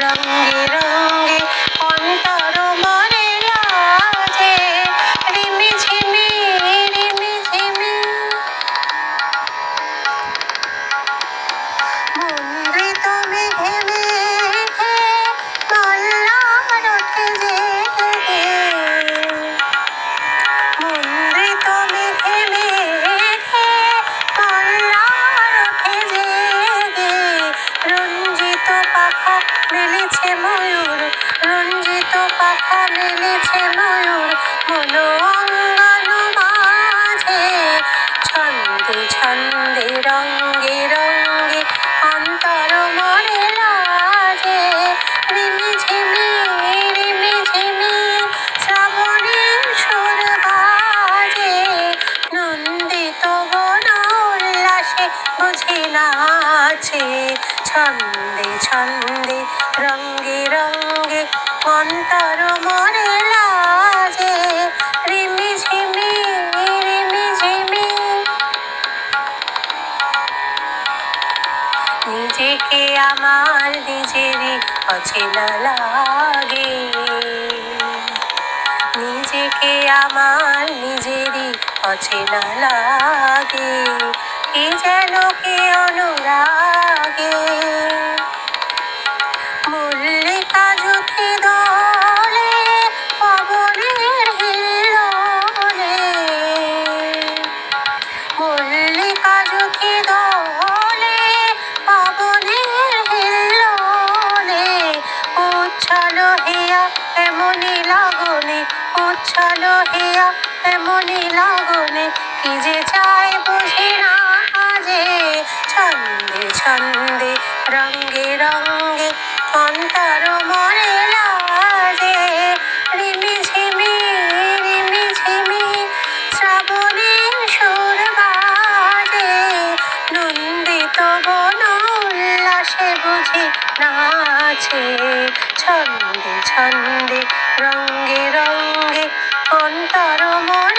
lắng nghe পাখা মেলেছে ময়ূর মনো অঙ্গন মাঝে ছন্দে ছন্দে রঙ্গে রঙ্গে অন্তর মরে লাজে। রিমি ঝিমি রিমি ঝিমি শ্রাবণের সুর বাজে। নন্দিত বন উল্লাসে বুঝি নাচে। ছন্দে ছন্দে, রঙ্গে রঙ্গে, অন্তর মরে লাজে রিমি ঝিমি রিমি ঝিমি। নিজেকে আমার নিজেরই অচেনা লাগে। নিজেকে আমার নিজেরই অচেনা লাগে। কি যেন কে অনুরাগে উচ্ছল হিয়া এমনি লাগনে, উচ্ছল হিয়া এমনি লাগনে। কি যে চাই বুঝি না যে ছন্দে ছন্দে রঙ্গে রঙ্গে অন্তর মনে লাজে। রিমি ঝিমি রিমি ঝিমি, শ্রাবণের সুর বাজে। নন্দিত বন উল্লাসে বুঝি নাচে। ছন্দে ছন্দে রঙ্গে রঙ্গে অন্তর মন